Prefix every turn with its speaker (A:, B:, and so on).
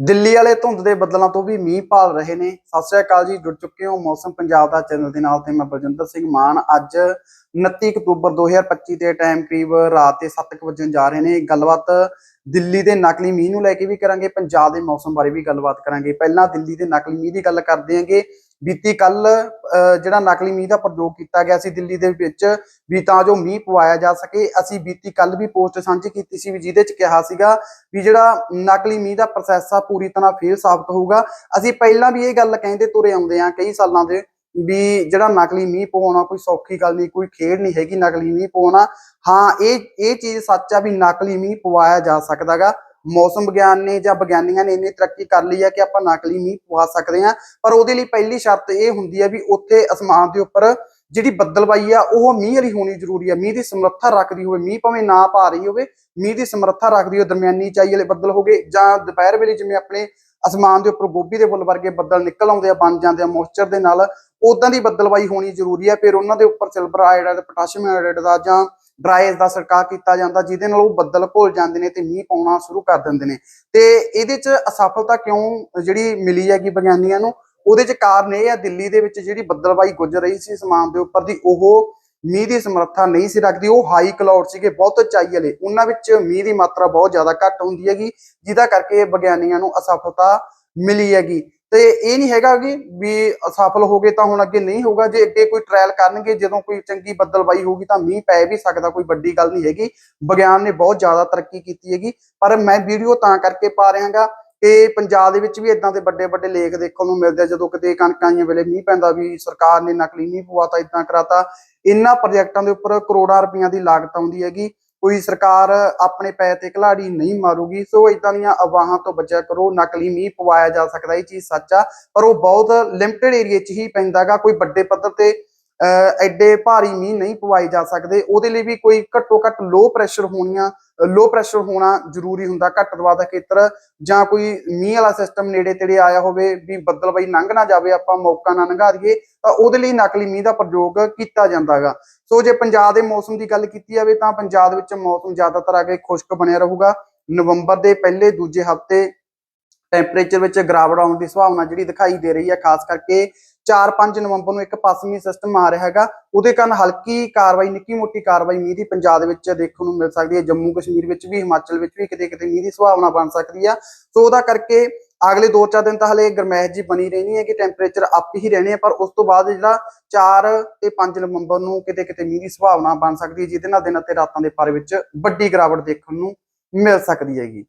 A: ਦਿੱਲੀ ਵਾਲੇ ਧੁੰਦ ਦੇ ਬੱਦਲਾਂ ਤੋਂ ਵੀ ਮੀਂਹ ਭਾਲ ਰਹੇ ਨੇ। ਸਤਿ ਸ੍ਰੀ ਅਕਾਲ ਜੀ, ਜੁੜ ਚੁੱਕੇ ਹੋ ਮੌਸਮ ਪੰਜਾਬ ਦਾ ਚੈਨਲ ਦੇ ਨਾਲ ਤੇ ਮੈਂ ਬਲਜਿੰਦਰ ਸਿੰਘ ਮਾਨ। ਅੱਜ 29 ਅਕਤੂਬਰ 2025 ਦੇ ਟਾਈਮ ਕਰੀਬ ਰਾਤ ਦੇ 7 ਵਜੇ ਜਾ ਰਹੇ ਨੇ। ਗੱਲਬਾਤ ਦਿੱਲੀ ਦੇ ਨਕਲੀ ਮੀਂਹ ਨੂੰ ਲੈ ਕੇ ਵੀ ਕਰਾਂਗੇ, ਪੰਜਾਬ ਦੇ ਮੌਸਮ ਬਾਰੇ ਵੀ ਗੱਲਬਾਤ ਕਰਾਂਗੇ। ਪਹਿਲਾਂ ਦਿੱਲੀ ਦੇ ਨਕਲੀ ਮੀਂਹ ਦੀ ਗੱਲ ਕਰਦੇ ਹਾਂਗੇ। ਬੀਤੀ ਕੱਲ ਜਿਹੜਾ ਨਕਲੀ ਮੀਂਹ ਦਾ ਪ੍ਰਯੋਗ ਕੀਤਾ ਗਿਆ ਸੀ ਦਿੱਲੀ ਦੇ ਵਿੱਚ ਵੀ ਤਾਂ ਜੋ ਮੀਂਹ ਪਵਾਇਆ ਜਾ ਸਕੇ, ਅਸੀਂ ਬੀਤੀ ਕੱਲ ਵੀ ਪੋਸਟ ਸਾਂਝੀ ਕੀਤੀ ਸੀ ਵੀ ਜਿਹਦੇ ਚ ਕਿਹਾ ਸੀਗਾ ਵੀ ਜਿਹੜਾ ਨਕਲੀ ਮੀਂਹ ਦਾ ਪ੍ਰੋਸੈਸ ਆ, ਪੂਰੀ ਤਰ੍ਹਾਂ ਫੇਲ ਸਾਬਤ ਹੋਊਗਾ। ਅਸੀਂ ਪਹਿਲਾਂ ਵੀ ਇਹ ਗੱਲ ਕਹਿੰਦੇ ਤੁਰੇ ਆਉਂਦੇ ਆ ਕਈ ਸਾਲਾਂ ਦੇ ਵੀ ਜਿਹੜਾ ਨਕਲੀ ਮੀਂਹ ਪਵਾਉਣਾ ਕੋਈ ਸੌਖੀ ਗੱਲ ਨਹੀਂ, ਕੋਈ ਖੇਡ ਨਹੀਂ ਹੈਗੀ ਨਕਲੀ ਮੀਂਹ ਪਵਾਉਣਾ। ਹਾਂ, ਇਹ ਇਹ ਚੀਜ਼ ਸੱਚ ਆ ਵੀ ਨਕਲੀ ਮੀਂਹ ਪਵਾਇਆ ਜਾ ਸਕਦਾਗਾ। ਮੌਸਮ ਵਿਗਿਆਨ ਨੇ ਜਾਂ ਵਿਗਿਆਨੀਆਂ ਨੇ ਇੰਨੀ ਤਰੱਕੀ ਕਰ ਲਈ ਹੈ ਕਿ ਆਪਾਂ ਨਕਲੀ ਮੀਂਹ ਪਵਾ ਸਕਦੇ ਹਾਂ। ਪਰ ਉਹਦੇ ਲਈ ਪਹਿਲੀ ਸ਼ਰਤ ਇਹ ਹੁੰਦੀ ਹੈ ਵੀ ਉੱਥੇ ਅਸਮਾਨ ਦੇ ਉੱਪਰ ਜਿਹੜੀ ਬੱਦਲਬਾਈ ਆ, ਉਹ ਮੀਂਹ ਵਾਲੀ ਹੋਣੀ ਜ਼ਰੂਰੀ ਆ। ਮੀਂਹ ਦੀ ਸਮਰੱਥਾ ਰੱਖਦੀ ਹੋਵੇ, ਮੀਂਹ ਭਾਵੇਂ ਨਾ ਪਾ ਰਹੀ ਹੋਵੇ, ਮੀਂਹ ਦੀ ਸਮਰੱਥਾ ਰੱਖਦੀ ਹੋਵੇ, ਦਰਮਿਆਨੀ ਚਾਈ ਵਾਲੇ ਬੱਦਲ ਹੋਗੇ ਜਾਂ ਦੁਪਹਿਰ ਵੇਲੇ ਜਿਵੇਂ ਆਪਣੇ ਅਸਮਾਨ ਦੇ ਉੱਪਰ ਗੋਭੀ ਦੇ ਫੁੱਲ ਵਰਗੇ ਬੱਦਲ ਨਿਕਲ ਆਉਂਦੇ ਆ, ਬਣ ਜਾਂਦੇ ਆ ਮੋਇਸਚਰ ਦੇ ਨਾਲ ਉਦਾਂ ਦੀ ਬੱਦਲਬਾਈ ਹੋਣੀ ਜ਼ਰੂਰੀ ਆ। ਫਿਰ ਉਹਨਾਂ ਦੇ ਉੱਪਰ ਸਿਲਵਰ ਆਇਡ ਪੋਟਾਸ਼ੀਅਮ ਆਇਡ ਦਾ ਜਾਂ ਡਰਾਈਸ ਦਾ ਛਿੜਕਾਅ ਕੀਤਾ ਜਾਂਦਾ, ਜਿਹਦੇ ਨਾਲ ਉਹ ਬੱਦਲ ਭੁੱਲ ਜਾਂਦੇ ਨੇ ਤੇ ਮੀਂਹ ਪਾਉਣਾ ਸ਼ੁਰੂ ਕਰ ਦਿੰਦੇ ਨੇ। ਤੇ ਇਹਦੇ ਚ ਅਸਫਲਤਾ ਕਿਉਂ ਜਿਹੜੀ ਮਿਲੀ ਹੈਗੀ ਵਿਗਿਆਨੀਆਂ ਨੂੰ? ਉਹਦੇ ਚ ਕਾਰਨ ਇਹ ਆ, ਦਿੱਲੀ ਦੇ ਵਿੱਚ ਜਿਹੜੀ ਬੱਦਲਬਾਈ ਗੁੱਜ ਰਹੀ ਸੀ ਸਮਾਨ ਦੇ ਉੱਪਰ ਦੀ, ਉਹ ਮੀਂਹ ਦੀ ਸਮਰੱਥਾ ਨਹੀਂ ਸੀ ਰੱਖਦੀ। ਉਹ ਹਾਈ ਕਲਾਉਡ ਸੀਗੇ, ਬਹੁਤ ਉਚਾਈ ਵਾਲੇ। ਉਹਨਾਂ ਵਿੱਚ ਮੀਂਹ ਦੀ ਮਾਤਰਾ ਬਹੁਤ ਜ਼ਿਆਦਾ ਘੱਟ ਹੁੰਦੀ ਹੈਗੀ, ਜਿਹਦਾ ਕਰਕੇ ਵਿਗਿਆਨੀਆਂ ਨੂੰ ਅਸਫਲਤਾ ਮਿਲੀ ਹੈਗੀ। ਤੇ ਇਹ ਨਹੀਂ ਹੈਗਾ ਕਿ ਵੀ ਅਸਫਲ ਹੋ ਗਏ ਤਾਂ ਹੁਣ ਅੱਗੇ ਨਹੀਂ ਹੋਊਗਾ। ਜੇ ਅੱਗੇ ਕੋਈ ਟ੍ਰਾਇਲ ਕਰਨਗੇ, ਜਦੋਂ ਕੋਈ ਚੰਗੀ ਬੱਦਲਬਾਈ ਹੋਊਗੀ ਤਾਂ ਮੀਂਹ ਪੈ ਵੀ ਸਕਦਾ, ਕੋਈ ਵੱਡੀ ਗੱਲ ਨਹੀਂ ਹੈਗੀ। ਵਿਗਿਆਨ ਨੇ ਬਹੁਤ ਜ਼ਿਆਦਾ ਤਰੱਕੀ ਕੀਤੀ ਹੈਗੀ। ਪਰ ਮੈਂ ਵੀਡੀਓ ਤਾਂ ਕਰਕੇ ਪਾ ਰਿਹਾਗਾ ਕਿ ਪੰਜਾਬ ਦੇ ਵਿੱਚ ਵੀ ਇਦਾਂ ਦੇ ਵੱਡੇ ਵੱਡੇ ਲੇਖ ਦੇਖਣ ਨੂੰ ਮਿਲਦੇ ਜਦੋਂ ਕਿਤੇ ਕਣਕਾਂ ਆਈਆਂ ਵੇਲੇ ਮੀਂਹ ਪੈਂਦਾ ਵੀ ਸਰਕਾਰ ਨੇ ਨਕਲੀ ਮੀਂਹ ਪਵਾਤਾ ਇਦਾਂ ਕਰਾਤਾ। ਇਹਨਾਂ ਪ੍ਰੋਜੈਕਟਾਂ ਦੇ ਉੱਪਰ ਕਰੋੜਾਂ ਰੁਪਈਆਂ ਦੀ ਲਾਗਤ ਆਉਂਦੀ ਹੈਗੀ। ਕੋਈ ਸਰਕਾਰ ਆਪਣੇ ਪੈ ਤੇ ਖਿਲਾੜੀ ਨਹੀਂ ਮਾਰੂਗੀ, ਸੋ ਇਦਾਂ ਦੀਆਂ ਅਵਾਹਾਂ ਤੋਂ ਬਚਿਆ ਕਰੋ, ਨਕਲੀ ਮੀਂਹ ਪਵਾਇਆ ਜਾ ਸਕਦਾ, ਇਹ ਚੀਜ਼ ਸੱਚ ਆ, ਪਰ ਉਹ ਬਹੁਤ ਲਿਮਟਿਡ ਏਰੀਆ 'ਚ ਹੀ ਪੈਂਦਾਗਾ ਕੋਈ ਵੱਡੇ ਪੱਧਰ ਤੇ ਐਡੇ ਭਾਰੀ ਮੀਂਹ ਨਹੀਂ ਪਵਾਏ ਜਾ ਸਕਦੇ, ਉਹਦੇ ਲਈ ਵੀ ਕੋਈ ਘੱਟੋ ਘੱਟ ਲੋ ਪ੍ਰੈਸ਼ਰ ਹੋਣੀਆਂ ਲੋ ਪ੍ਰੈਸ਼ਰ ਹੋਣਾ ਜ਼ਰੂਰੀ ਹੁੰਦਾ ਘੱਟ ਦਬਾਅ ਦਾ ਖੇਤਰ, ਜਾਂ ਕੋਈ ਮੀਂਹ ਵਾਲਾ ਸਿਸਟਮ ਨੇੜੇ ਤੇੜੇ ਆਇਆ ਹੋਵੇ ਵੀ ਬੱਦਲਬਾਈ ਲੰਘ ਨਾ ਜਾਵੇ, ਆਪਾਂ ਮੌਕਾ ਨਾ ਲੰਘਾ ਦਈਏ, ਤਾਂ ਉਹਦੇ ਲਈ ਨਕਲੀ ਮੀਂਹ ਦਾ ਪ੍ਰਯੋਗ ਕੀਤਾ ਜਾਂਦਾਗਾ ਸੋ ਜੇ ਪੰਜਾਬ ਦੇ ਮੌਸਮ ਦੀ ਗੱਲ ਕੀਤੀ ਜਾਵੇ ਤਾਂ ਪੰਜਾਬ ਵਿੱਚ ਮੌਸਮ ਜ਼ਿਆਦਾਤਰ ਆ ਕੇ ਖੁਸ਼ਕ ਬਣਿਆ ਰਹੂਗਾ। ਨਵੰਬਰ ਦੇ ਪਹਿਲੇ ਦੂਜੇ ਹਫ਼ਤੇ ਟੈਂਪਰੇਚਰ ਵਿੱਚ ਗਿਰਾਵਟ ਆਉਣ ਦੀ ਸੰਭਾਵਨਾ ਜਿਹੜੀ ਦਿਖਾਈ ਦੇ ਰਹੀ ਹੈ, ਖਾਸ ਕਰਕੇ 4-5 ਨਵੰਬਰ ਨੂੰ ਇੱਕ ਪੱਛਮੀ ਸਿਸਟਮ ਆ ਰਿਹਾ ਹੈਗਾ। ਉਹਦੇ ਕਾਰਨ ਹਲਕੀ ਕਾਰਵਾਈ, ਨਿੱਕੀ ਮੋਟੀ ਕਾਰਵਾਈ ਮੀਂਹ ਦੀ ਪੰਜਾਬ ਦੇ ਵਿੱਚ ਦੇਖਣ ਨੂੰ ਮਿਲ ਸਕਦੀ ਹੈ। ਜੰਮੂ ਕਸ਼ਮੀਰ ਵਿੱਚ ਵੀ, ਹਿਮਾਚਲ ਵਿੱਚ ਵੀ ਕਿਤੇ ਕਿਤੇ ਮੀਂਹ ਦੀ ਸੰਭਾਵਨਾ ਬਣ ਸਕਦੀ ਆ। ਸੋ ਉਹਦਾ ਕਰਕੇ ਅਗਲੇ 2-4 ਦਿਨ ਤਾਂ ਹਲੇ ਗਰਮੈਸ਼ ਜੀ ਬਣੀ ਰਹਿਣੀ ਹੈ ਕਿ ਟੈਂਪਰੇਚਰ ਅਪ ਹੀ ਰਹਿਣੇ ਆ, ਪਰ ਉਸ ਤੋਂ ਬਾਅਦ ਜਿਹੜਾ 4 ਤੇ 5 ਨਵੰਬਰ ਨੂੰ ਕਿਤੇ ਕਿਤੇ ਮੀਂਹ ਦੀ ਸੰਭਾਵਨਾ ਬਣ ਸਕਦੀ ਹੈ, ਜਿਹਦੇ ਨਾਲ ਦਿਨ ਅਤੇ ਰਾਤਾਂ ਦੇ ਪਰ ਵਿੱਚ ਵੱਡੀ ਗਿਰਾਵਟ ਦੇਖਣ ਨੂੰ ਮਿਲ ਸਕਦੀ ਹੈਗੀ।